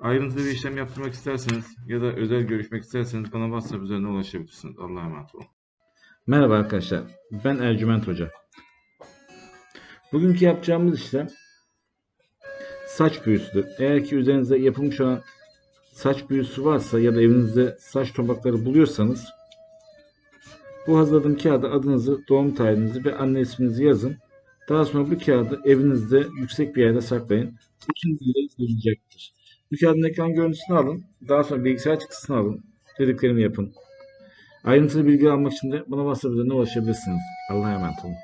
Ayrıntılı bir işlem yaptırmak isterseniz ya da özel görüşmek isterseniz bana WhatsApp üzerinden ulaşabilirsiniz. Allah'a emanet olun. Merhaba arkadaşlar. Ben Ercüment Hoca. Bugünkü yapacağımız işlem saç büyüsüdür. Eğer ki üzerinizde yapılmış olan saç büyüsü varsa ya da evinizde saç topakları buluyorsanız bu hazırladığım kağıda adınızı, doğum tarihinizi ve anne isminizi yazın. Daha sonra bu kağıdı evinizde yüksek bir yerde saklayın. Bütün bilgileriniz bulunacaktır. Kağıdın ekran görüntüsünü alın. Daha sonra bilgisayar çıktısını alın. Dediklerimi yapın. Ayrıntılı bilgi almak için de bana WhatsApp üzerinden ulaşabilirsiniz. Allah'a emanet olun.